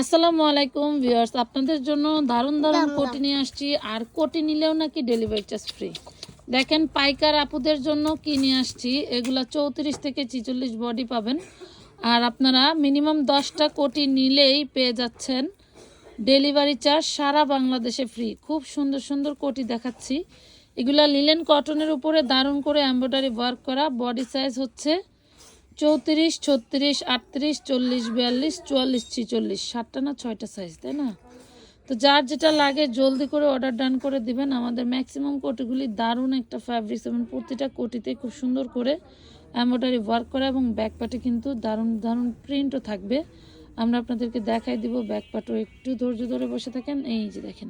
আসসালামু আলাইকুম ভিউয়ার্স আপনাদের জন্য দারুণ দারুণ কোটি নিয়ে আসছি আর কোটি নিলেও নাকি ডেলিভারি চার্জ ফ্রি দেখেন পাইকার আপুদের জন্য কি নিয়ে আসছি এগুলা চৌত্রিশ থেকে ছিচল্লিশ বডি পাবেন। আর আপনারা মিনিমাম দশটা কোটি নিলেই পেয়ে যাচ্ছেন ডেলিভারি চার্জ সারা বাংলাদেশে ফ্রি খুব সুন্দর সুন্দর কোটি দেখাচ্ছি। এগুলা লিলেন কটনের উপরে দারুণ করে এমব্রয়ডারি ওয়ার্ক করা বডি সাইজ হচ্ছে চৌত্রিশ, ছত্রিশ, আটত্রিশ, চল্লিশ, বিয়াল্লিশ, চুয়াল্লিশ, ছিচল্লিশ। সাতটা না ছয়টা সাইজ তাই না? তো যার যেটা লাগে জলদি করে অর্ডার ডান করে দিবেন। আমাদের ম্যাক্সিমাম কোটিগুলি দারুণ একটা ফ্যাব্রিক্স এবং প্রতিটা কোটিতে খুব সুন্দর করে এমব্রয়ডারি ওয়ার্ক করা এবং ব্যাকপাটে কিন্তু দারুণ দারুণ প্রিন্টও থাকবে। আমরা আপনাদেরকে দেখাই দিব ব্যাকপাটও একটু ধৈর্য ধরে বসে থাকেন। এই যে দেখেন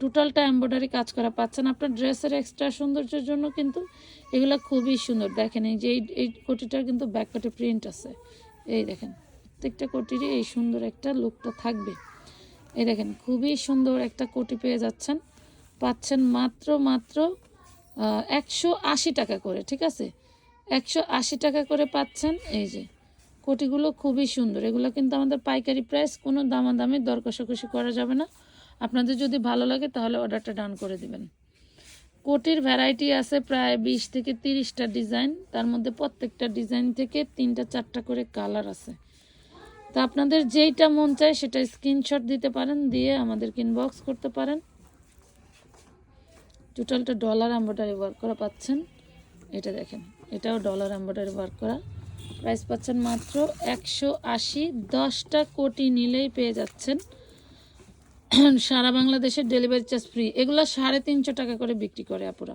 টোটালটা এমব্রয়ডারি কাজ করা পাচ্ছেন। আপনার ড্রেসের এক্সট্রা সৌন্দর্যের জন্য কিন্তু এগুলো খুবই সুন্দর। দেখেন এই যে এই কোটিটার কিন্তু ব্যাকপাটে প্রিন্ট আছে। এই দেখেন, প্রত্যেকটা কোটিরই এই সুন্দর একটা লুকটা থাকবে। এই দেখেন, খুবই সুন্দর একটা কোটি পেয়ে যাচ্ছেন। পাচ্ছেন মাত্র মাত্র একশো আশি টাকা করে, ঠিক আছে? একশো আশি টাকা করে পাচ্ছেন এই যে কোটিগুলো খুবই সুন্দর। এগুলো কিন্তু আমাদের পাইকারি প্রাইস কোনো দামাদামি দর কষাকষি করা যাবে না। আপনাদের যদি ভালো লাগে তাহলে অর্ডারটা ডান করে দিবেন। কোটির ভ্যারাইটি আছে প্রায় বিশ থেকে তিরিশটা ডিজাইন। তার মধ্যে প্রত্যেকটা ডিজাইন থেকে তিনটা চারটা করে কালার আছে। তা আপনাদের যেইটা মন চায় সেটা স্ক্রিনশট দিতে পারেন, দিয়ে আমাদেরকে ইনবক্স করতে পারেন। টোটালটা ডলার এম্ব্রয়ডারি ওয়ার্ক করা পাচ্ছেন। এটা দেখেন, এটাও ডলার এম্ব্রয়ডারি ওয়ার্ক করা। প্রাইস পাচ্ছেন মাত্র একশো আশি। দশটা কোটি নিলেই পেয়ে যাচ্ছেন। সারা বাংলাদেশের ডেলিভারি চার্জ ফ্রি এগুলো সাড়ে তিনশো টাকা করে বিক্রি করে আপুরা।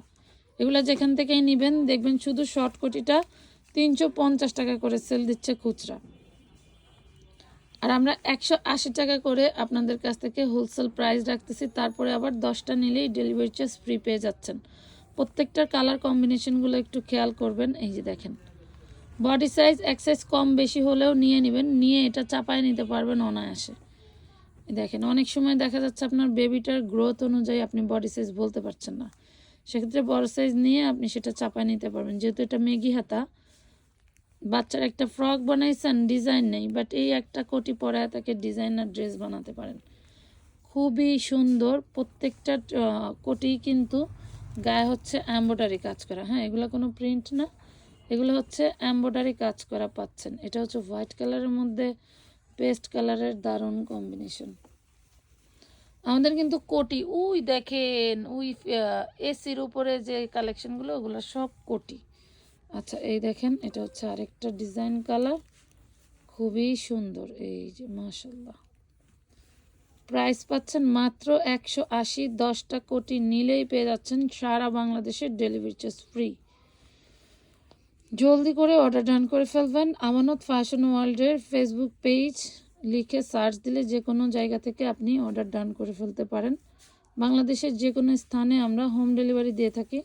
এগুলো যেখান থেকেই নেবেন, দেখবেন শুধু শর্ট কোটিটা তিনশো পঞ্চাশ টাকা করে সেল দিচ্ছে খুচরা। আর আমরা একশো আশি টাকা করে আপনাদের কাছ থেকে হোলসেল প্রাইস রাখতেছি, তারপরে আবার দশটা নিলেই ডেলিভারি চার্জ ফ্রি পেয়ে যাচ্ছেন। প্রত্যেকটার কালার কম্বিনেশনগুলো একটু খেয়াল করবেন, এই যে দেখেন। বডি সাইজ এক সাইজ কম বেশি হলেও নিয়ে নেবেন, নিয়ে এটা চাপায় নিতে পারবেন অনায়াসে। দেখেন, অনেক সময় দেখা যাচ্ছে আপনার বেবিটার গ্রোথ অনুযায়ী আপনি বডি সাইজ বলতে পারছেন না। সেক্ষেত্রে বড় সাইজ নিয়ে আপনি সেটা চাপায় নিতে পারবেন। যেহেতু এটা মেগি হাতা, বাচ্চার একটা ফ্রক বানাইছেন ডিজাইন নেই বাট এই একটা কোটি পরে তাকে ডিজাইনার ড্রেস বানাতে পারেন। খুবই সুন্দর, প্রত্যেকটা কোটি কিন্তু গায়ে হচ্ছে এম্ব্রয়ডারি কাজ করা। হ্যাঁ এগুলো কোনো প্রিন্ট না, এগুলো হচ্ছে এম্ব্রয়ডারি কাজ করা পাচ্ছেন। এটা হচ্ছে হোয়াইট কালারের মধ্যে পেস্ট কালারের দারুণ কম্বিনেশন আমাদের কিন্তু কোটি, উই দেখেন, উই এসির উপরে যে কালেকশনগুলো ওগুলো সব কোটি। আচ্ছা এই দেখেন, এটা হচ্ছে আরেকটা ডিজাইন কালার খুবই সুন্দর, এই যে মাশাল্লাহ প্রাইস পাচ্ছেন মাত্র একশো আশি, দশটা কোটি নিলেই পেয়ে যাচ্ছেন সারা বাংলাদেশের ডেলিভারি চার্জ ফ্রি জলদি করে অর্ডার ডান করে ফেলবেন। আমানত ফ্যাশন ওয়ার্ল্ডের ফেসবুক পেজ লিখে সার্চ দিলে যে কোনো জায়গা থেকে আপনি অর্ডার ডান করে ফেলতে পারেন। বাংলাদেশের যে কোনো স্থানে আমরা হোম ডেলিভারি দিয়ে থাকি।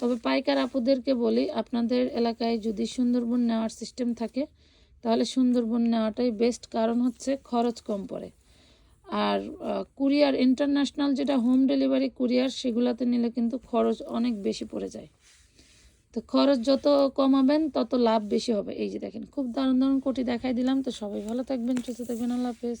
তবে পাইকার আপুদেরকে বলি, আপনাদের এলাকায় যদি সুন্দরবন নেওয়ার সিস্টেম থাকে, তাহলে সুন্দরবন নেওয়াটাই বেস্ট কারণ হচ্ছে খরচ কম পড়ে। আর কুরিয়ার ইন্টারন্যাশনাল যেটা হোম ডেলিভারি কুরিয়ার সেগুলোতে নিলে কিন্তু খরচ অনেক বেশি পড়ে যায়। তো খরচ যত কমাবেন, তত লাভ বেশি হবে। এই যে দেখেন, খুব দারুণ দারুণ কোটি দেখাই দিলাম। তো সবাই ভালো থাকবেন, সুস্থ থাকবেন। আল্লাহ হাফেজ।